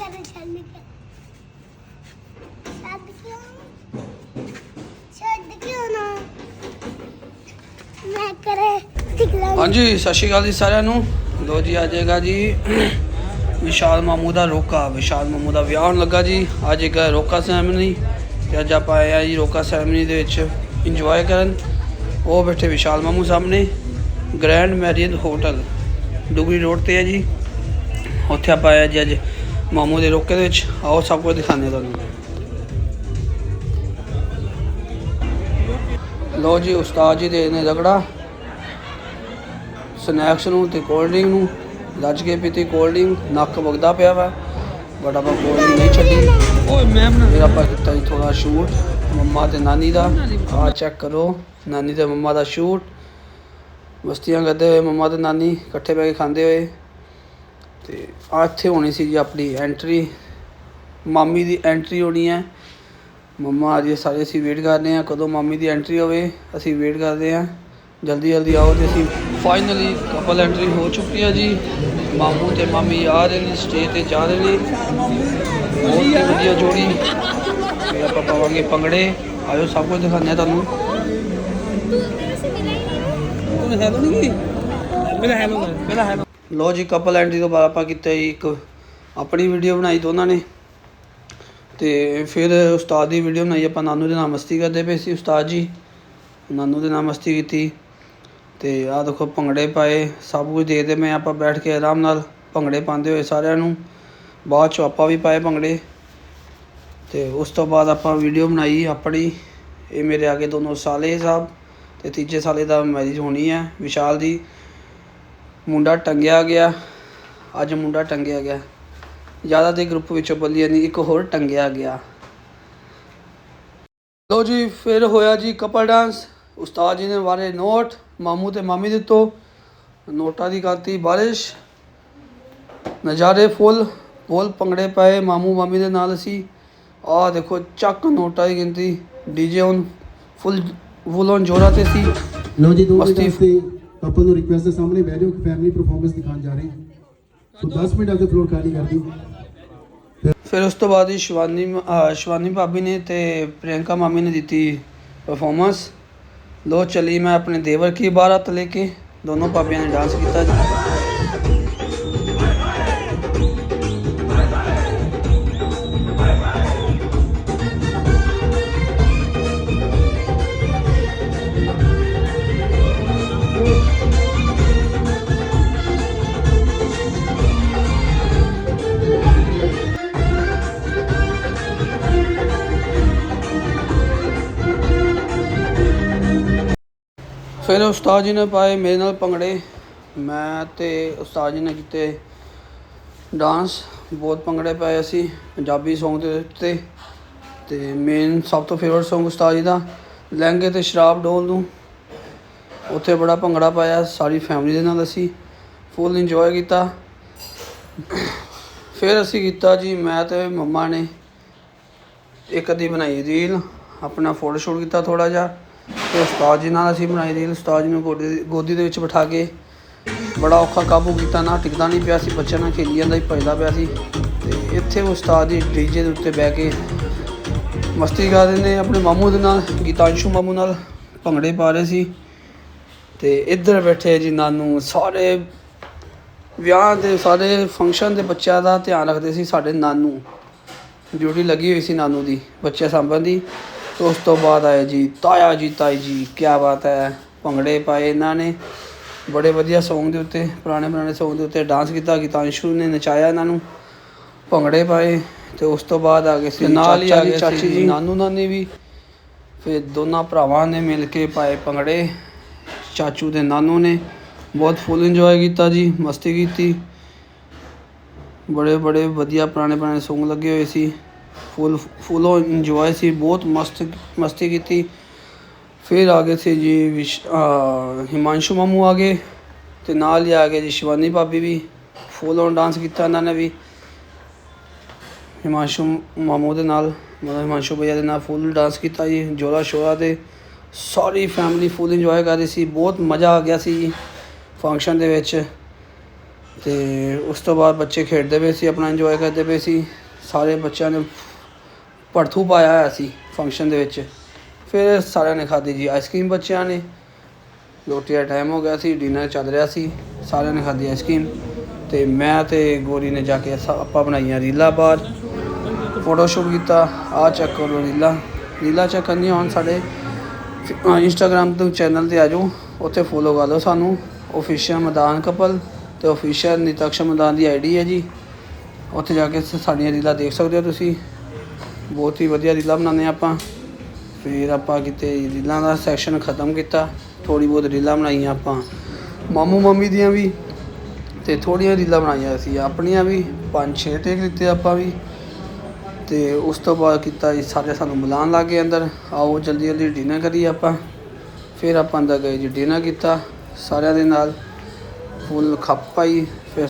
ਕਰ ਛੱਡ ਕੇ। ਛੱਡ ਕਿਉਂ? ਛੱਡ ਕਿਉਂ ਮੈਂ ਕਰੇ ਟਿਕਲਾ ਹਾਂਜੀ, ਸਤਿ ਸ਼੍ਰੀ ਅਕਾਲ ਜੀ ਸਾਰਿਆਂ ਨੂੰ। ਲੋ ਜੀ, ਅੱਜ ਹੈਗਾ ਜੀ ਵਿਸ਼ਾਲ ਮਾਮੂ ਦਾ ਰੋਕਾ। ਵਿਸ਼ਾਲ ਮਾਮੂ ਦਾ ਵਿਆਹ ਹੋਣ ਲੱਗਾ ਜੀ। ਅੱਜ ਇੱਕ ਰੋਕਾ ਸੈਰਮਨੀ ਤੇ ਅੱਜ ਆਪਾਂ ਆਏ ਆ ਜੀ ਰੋਕਾ ਸੈਰਮਨੀ ਦੇ ਵਿੱਚ ਇੰਜੋਏ ਕਰਨ। ਉਹ ਬੈਠੇ ਵਿਸ਼ਾਲ ਮਾਮੂ ਸਾਹਮਣੇ grand Marian hotel Dugri road ਤੇ ਹੈ ਜੀ। ਉੱਥੇ ਆਪਾਂ ਆਏ ਆ ਜੀ ਅੱਜ ਮਾਮੂ ਦੇ ਰੋਕੇ ਦੇ ਵਿੱਚ ਆਓ ਸਭ ਕੁਝ ਹਾਂ ਤੁਹਾਨੂੰ। ਲੋ ਜੀ ਉਸਤਾਦ ਜੀ ਦੇ ਨੇ ਰਗੜਾ। ਸਨੈਕਸ ਨੂੰ ਤੇ ਕੋਲਡ ਡਰਿੰਕ ਨੂੰ ਰੱਜ ਕੇ ਪੀਤੀ ਕੋਲਡ ਡਰਿੰਕ ਨੱਕ ਵਗਦਾ ਪਿਆ ਵਾ। ਬਟ ਆਪਾਂ ਕੋਲਡ ਡਰਿੰਕ ਨਹੀਂ ਛੱਡੀ। ਓਏ ਮੈਂ ਬਣਾ ਫਿਰ ਆਪਾਂ ਕੀਤਾ ਜੀ ਥੋੜਾ ਸ਼ੂਟ ਮੰਮਾ ਤੇ ਨਾਨੀ ਦਾ। ਆ ਚੈੱਕ ਕਰੋ। ਨਾਨੀ ਤੇ ਮੰਮਾ ਦਾ ਸ਼ੂਟ ਮਸਤੀਆਂ ਕਰਦੇ ਹੋਏ ਮੰਮਾ ਤੇ ਨਾਨੀ ਇਕੱਠੇ ਬੈ ਕੇ ਖਾਂਦੇ ਹੋਏ। ਤੇ ਆ ਇੱਥੇ ਹੋਣੀ ਸੀ ਜੀ ਆਪਣੀ ਐਂਟਰੀ ਮਾਮੀ ਦੀ ਐਂਟਰੀ ਹੋਣੀ ਹੈ। ਮੰਮਾ ਅੱਜ ਸਾਰੇ ਅਸੀਂ ਵੇਟ ਕਰ ਰਹੇ ਹਾਂ। ਕਦੋਂ ਮਾਮੀ ਦੀ ਐਂਟਰੀ ਹੋਵੇ ਅਸੀਂ ਵੇਟ ਕਰਦੇ ਹਾਂ। ਜਲਦੀ ਜਲਦੀ ਆਓ ਤੇ ਅਸੀਂ ਫਾਈਨਲੀ ਕਪਲ ਐਂਟਰੀ ਹੋ ਚੁੱਕੀ ਹੈ ਜੀ। ਮਾਮੂ ਤੇ ਮਾਮੀ ਆ ਰਹੇ ਨੇ ਸਟੇਜ ਤੇ ਜਾ ਰਹੇ ਨੇ। ਬਹੁਤ ਹੀ ਵਧੀਆ ਜੋੜੀ। ਤੇ ਆਪਾਂ ਪਾਵਾਂਗੇ ਪੰਗੜੇ ਆਇਓ ਸਭ ਕੁਝ ਦਿਖਾਉਂਦੇ ਆ ਤੁਹਾਨੂੰ। ਤੂੰ ਹੈਲੋ ਨਹੀਂ। ਕੀ ਮੇਰਾ ਹੈਲੋ ਮੇਰਾ ਹੈਲੋ ਲੋ ਜੀ ਕਪਲ ਐਂਟਰੀ ਤੋਂ ਬਾਅਦ ਆਪਾਂ ਕੀਤਾ ਜੀ ਇੱਕ ਆਪਣੀ ਵੀਡੀਓ ਬਣਾਈ ਦੋਨਾਂ ਨੇ। ਤੇ ਫਿਰ ਉਸਤਾਦ ਦੀ ਵੀਡੀਓ ਬਣਾਈ, ਆਪਾਂ ਨਾਨੂ ਦੇ ਨਾਲ ਮਸਤੀ ਕਰਦੇ ਪਏ ਸੀ ਉਸਤਾਦ ਜੀ। ਨਾਨੂ ਦੇ ਨਾਲ ਮਸਤੀ ਕੀਤੀ। ਤੇ ਆਹ ਦੇਖੋ, ਭੰਗੜੇ ਪਾਏ, ਸਭ ਕੁਝ ਦੇਖਦੇ ਮੈਂ ਆਪਾਂ ਬੈਠ ਕੇ ਆਰਾਮ ਨਾਲ ਭੰਗੜੇ ਪਾਉਂਦੇ ਹੋਏ ਸਾਰਿਆਂ ਨੂੰ। ਬਾਅਦ ਚ ਆਪਾਂ ਵੀ ਪਾਏ ਭੰਗੜੇ। ਤੇ ਉਸ ਤੋਂ ਬਾਅਦ ਆਪਾਂ ਵੀਡੀਓ ਬਣਾਈ ਆਪਣੀ। ਇਹ ਮੇਰੇ ਆਗੇ ਦੋਨੋਂ ਸਾਲੇ ਸਾਹਿਬ ਤੇ ਤੀਜੇ ਸਾਲੇ ਦਾ ਮੈਰਿਜ ਹੋਣੀ ਹੈ, ਵਿਸ਼ਾਲ ਦੀ। ਮੁੰਡਾ ਟੰਗਿਆ ਗਿਆ। ਅੱਜ ਮੁੰਡਾ ਟੰਗਿਆ ਗਿਆ। ਜ਼ਿਆਦਾ ਦੇ ਗਰੁੱਪ ਵਿੱਚੋਂ ਬੋਲੀਆਂ ਨਹੀਂ ਇੱਕ ਹੋਰ ਟੰਗਿਆ ਗਿਆ। ਲੋ ਜੀ ਫਿਰ ਹੋਇਆ ਜੀ ਕਪਲ ਡਾਂਸ ਉਸਤਾਦ ਜੀ ਨੇ ਵਾਰੇ ਨੋਟ ਮਾਮੂ ਤੇ ਮਾਮੀ ਦਿੱਤੋ। ਨੋਟਾਂ ਦੀ ਕਰਤੀ ਬਾਰਿਸ਼। ਨਜ਼ਾਰੇ ਫੁੱਲ ਫੁੱਲ ਪੰਗੜੇ ਪਾਏ ਮਾਮੂ ਮਾਮੀ ਦੇ ਨਾਲ ਅਸੀਂ। ਆਹ ਦੇਖੋ ਚੱਕ ਨੋਟਾਂ ਦੀ ਗਿਣਤੀ। ਡੀਜੇ ਹੁਣ ਫੁੱਲ ਫੁੱਲ ਔਨ ਜੋਰਾਂ ਤੇ ਸੀ। ਲਓ ਜੀ ਦੋ ਮਿੰਟ ਵਾਸਤੇ ਆਪਾਂ ਨੂੰ ਰਿਕੁਐਸਟ ਦੇ ਸਾਹਮਣੇ ਬਹਿ ਜਾਓ ਕਿ ਫੈਮਿਲੀ ਪਰਫਾਰਮੈਂਸ ਦਿਖਾਉਣ ਜਾ ਰਹੇ ਹਾਂ। ਸੋ 10 ਮਿੰਟ ਆਪਦੇ ਫਲੋਰ ਖਾਲੀ ਕਰ ਦਿਓ। ਫਿਰ ਉਸ ਤੋਂ ਬਾਅਦ ਹੀ ਸ਼ਿਵਾਨੀ ਸ਼ਿਵਾਨੀ ਭਾਬੀ ਨੇ ਤੇ ਪ੍ਰਿਯੰਕਾ ਮਾਮੀ ਨੇ ਦਿੱਤੀ ਪਰਫਾਰਮੈਂਸ ਲੋ ਚਲੀ ਮੈਂ ਆਪਣੇ ਦੇਵਰ ਕੀ ਬਾਰਾਤ ਲੈ ਕੇ। ਦੋਨੋਂ ਭਾਬੀਆਂ ਨੇ ਡਾਂਸ ਕੀਤਾ ਫਿਰ ਉਸਤਾਦ ਜੀ ਨੇ ਪਾਏ ਮੇਰੇ ਨਾਲ ਭੰਗੜੇ। ਮੈਂ ਤੇ ਉਸਤਾਦ ਜੀ ਨੇ ਕੀਤੇ ਡਾਂਸ ਬਹੁਤ ਭੰਗੜੇ ਪਾਏ ਅਸੀਂ, ਪੰਜਾਬੀ Song ਦੇ ਉੱਤੇ। ਤੇ ਮੇਨ ਸਭ ਤੋਂ ਫੇਵਰਟ Song ਉਸਤਾਦ ਜੀ ਦਾ, ਲਹਿੰਗੇ ਤੇ ਸ਼ਰਾਬ ਡੋਲ ਨੂੰ ਉੱਥੇ ਬੜਾ ਭੰਗੜਾ ਪਾਇਆ, ਸਾਰੀ ਫੈਮਿਲੀ ਦੇ ਨਾਲ ਅਸੀਂ ਫੁੱਲ ਇੰਜੋਏ ਕੀਤਾ। ਫਿਰ ਅਸੀਂ ਕੀਤਾ ਜੀ, ਮੈਂ ਤੇ ਮੰਮਾ ਨੇ ਇੱਕ ਅੱਧੀ ਬਣਾਈ ਰੀਲ ਆਪਣਾ ਫੋਟੋ ਸ਼ੂਟ ਕੀਤਾ ਥੋੜਾ ਜਿਹਾ। ਤੇ ਉਸਤਾਦ ਜੀ ਨਾਲ ਅਸੀਂ ਬਣਾਈ ਰੀਲ ਉਸਤਾਦ ਜੀ ਨੂੰ ਗੋਡੇ ਗੋਦੀ ਦੇ ਵਿੱਚ ਬਿਠਾ ਕੇ ਬੜਾ ਔਖਾ ਕਾਬੂ ਕੀਤਾ, ਨਾ ਟਿਕਦਾ ਨਹੀਂ ਪਿਆ ਸੀ, ਬੱਚਿਆਂ ਨਾਲ ਖੇਲੀ ਜਾਂਦਾ ਹੀ ਭੱਜਦਾ ਪਿਆ ਸੀ। ਤੇ ਇੱਥੇ ਉਸਤਾਦ ਜੀ ਡੀਜੇ ਦੇ ਉੱਤੇ ਬਹਿ ਕੇ ਮਸਤੀ ਕਰ ਰਹੇ ਨੇ, ਆਪਣੇ ਮਾਮੂ ਦੇ ਨਾਲ, ਗੀਤਾਂਸ਼ੂ ਮਾਮੂ ਨਾਲ ਭੰਗੜੇ ਪਾ ਰਹੇ ਸੀ। ਤੇ ਇੱਧਰ ਬੈਠੇ ਜੀ ਨਾਨੂ ਸਾਰੇ ਵਿਆਹ ਦੇ, ਸਾਰੇ ਫੰਕਸ਼ਨ ਦੇ ਬੱਚਿਆਂ ਦਾ ਧਿਆਨ ਰੱਖਦੇ ਸੀ ਸਾਡੇ ਨਾਨੂ। ਡਿਊਟੀ ਲੱਗੀ ਹੋਈ ਸੀ ਨਾਨੂ ਦੀ ਬੱਚੇ ਸਾਂਭਣ ਦੀ। ਤੇ ਉਸ ਤੋਂ ਬਾਅਦ ਆਏ ਜੀ ਤਾਇਆ ਜੀ ਤਾਈ ਜੀ ਕੀ ਬਾਤ ਹੈ। ਭੰਗੜੇ ਪਾਏ ਇਹਨਾਂ ਨੇ। ਬੜੇ ਵਧੀਆ Song ਦੇ ਉੱਤੇ ਪੁਰਾਣੇ ਪੁਰਾਣੇ Song ਦੇ ਉੱਤੇ ਡਾਂਸ ਕੀਤਾ ਗੀਤਾਂਸ਼ੂ ਨੇ ਨਚਾਇਆ ਇਹਨਾਂ ਨੂੰ। ਭੰਗੜੇ ਪਾਏ ਤੇ ਉਸ ਤੋਂ ਬਾਅਦ ਆ ਗਏ ਸੀ ਨਾਲ ਹੀ ਆ ਗਏ ਚਾਚੀ ਜੀ। ਨਾਨੂ ਨਾਨੀ ਵੀ। ਫਿਰ ਦੋਨਾਂ ਭਰਾਵਾਂ ਨੇ ਮਿਲ ਕੇ ਪਾਏ ਭੰਗੜੇ। ਚਾਚੂ ਦੇ ਨਾਨੂ ਨੇ ਬਹੁਤ ਫੁੱਲ ਇੰਜੋਏ ਕੀਤਾ ਜੀ ਮਸਤੀ ਕੀਤੀ। ਬੜੇ ਬੜੇ ਵਧੀਆ ਪੁਰਾਣੇ ਪੁਰਾਣੇ Song ਲੱਗੇ ਹੋਏ ਸੀ। ਫੁੱਲ ਫੁੱਲ ਇੰਜੋਏ ਸੀ, ਬਹੁਤ ਮਸਤ, ਮਸਤੀ ਕੀਤੀ। ਫਿਰ ਆ ਗਏ ਸੀ ਜੀ ਵਿਸ਼ ਹਿਮਾਂਸ਼ੂ ਮਾਮੂ ਆ ਗਏ ਤੇ ਨਾਲ ਹੀ ਆ ਗਏ ਜੀ ਸ਼ਿਵਾਨੀ ਭਾਬੀ ਵੀ। ਫੁੱਲ ਔਨ ਡਾਂਸ ਕੀਤਾ ਇਹਨਾਂ ਨੇ ਵੀ। ਹਿਮਾਂਸ਼ੂ ਮਾਮੂ ਦੇ ਨਾਲ, ਮਤਲਬ ਹਿਮਾਂਸ਼ੂ ਭਈਆ ਦੇ ਨਾਲ ਫੁੱਲ ਡਾਂਸ ਕੀਤਾ ਜੀ ਜੋਰਾ ਸ਼ੋਰਾ ਤੇ ਸਾਰੀ ਫੈਮਿਲੀ ਫੁੱਲ ਇੰਜੋਏ ਕਰ ਰਹੀ ਸੀ, ਬਹੁਤ ਮਜ਼ਾ ਆ ਗਿਆ ਸੀ ਫੰਕਸ਼ਨ ਦੇ ਵਿੱਚ। ਤੇ ਉਸ ਤੋਂ ਬਾਅਦ ਬੱਚੇ ਖੇਡਦੇ ਪਏ ਸੀ, ਆਪਣਾ ਇੰਜੋਏ ਕਰਦੇ ਪਏ ਸੀ। ਸਾਰੇ ਬੱਚਿਆਂ ਨੇ ਭੜਥੂ ਪਾਇਆ ਹੋਇਆ ਸੀ ਫੰਕਸ਼ਨ ਦੇ ਵਿੱਚ। ਫਿਰ ਸਾਰਿਆਂ ਨੇ ਖਾਧੀ ਜੀ ਆਈਸਕ੍ਰੀਮ ਬੱਚਿਆਂ ਨੇ। ਰੋਟੀ ਦਾ ਟਾਈਮ ਹੋ ਗਿਆ ਸੀ ਡਿਨਰ ਚੱਲ ਰਿਹਾ ਸੀ, ਸਾਰਿਆਂ ਨੇ ਖਾਧੀ ਆਈਸਕ੍ਰੀਮ ਤੇ ਮੈਂ ਤੇ ਗੋਰੀ ਨੇ ਜਾ ਕੇ ਅਸਾਂ- ਆਪਾਂ ਬਣਾਈਆਂ ਰੀਲਾਂ ਬਾਹਰ। ਫੋਟੋ ਸ਼ੂਟ ਕੀਤਾ ਆ ਚੈੱਕ ਕਰੋ ਰੀਲਾਂ। ਰੀਲਾਂ ਚੈੱਕ ਕਰਨੀਆਂ ਹੁਣ ਸਾਡੇ। ਇੰਸਟਾਗ੍ਰam ਤੋਂ ਚੈਨਲ ਤੇ ਆ ਜਾਓ, ਉੱਥੇ ਫੋਲੋ ਕਰ ਲਓ ਸਾਨੂੰ। ਅਫੀਸ਼ੀਅਲ ਮਦਾਨ ਕਪਲ ਤੇ ਅਫੀਸ਼ੀਅਲ ਨਿਤਕਸ਼ ਮਦਾਨ ਦੀ ਆਈਡੀ ਹੈ ਜੀ। ਉੱਥੇ ਜਾ ਕੇ ਸਾਡੀਆਂ ਰੀਲਾਂ ਦੇਖ ਸਕਦੇ ਹੋ ਤੁਸੀਂ। ਬਹੁਤ ਹੀ ਵਧੀਆ ਰੀਲਾਂ ਬਣਾਉਂਦੇ ਹਾਂ ਆਪਾਂ। ਫਿਰ ਆਪਾਂ ਕਿਤੇ ਰੀਲਾਂ ਦਾ ਸੈਕਸ਼ਨ ਖਤਮ ਕੀਤਾ। ਥੋੜੀ ਬਹੁਤ ਰੀਲਾਂ ਬਣਾਈਆਂ ਆਪਾਂ। ਮਾਮੂ ਮੰਮੀ ਦੀਆਂ ਵੀ ਤੇ ਥੋੜੀਆਂ ਰੀਲਾਂ ਬਣਾਈਆਂ ਸੀ। ਆਪਣੀਆਂ ਵੀ ਪੰਜ ਛੇ ਟੇਕ ਲਿੱਤੇ ਆਪਾਂ ਵੀ। ਤੇ ਉਸ ਤੋਂ ਬਾਅਦ ਕੀਤਾ ਜੀ, ਸਾਰੇ ਸਾਨੂੰ ਮਿਲਾਉਣ ਲੱਗ ਗਏ ਅੰਦਰ। ਆਓ ਜਲਦੀ ਜਲਦੀ ਡਿਨਰ ਕਰੀਏ ਆਪਾਂ। ਫਿਰ ਆਪਾਂ ਅੰਦਰ ਗਏ ਜੀ ਡਿਨਰ ਕੀਤਾ ਸਾਰਿਆਂ ਦੇ ਨਾਲ। ਫੁੱਲ ਖੱਪ ਪਾਈ।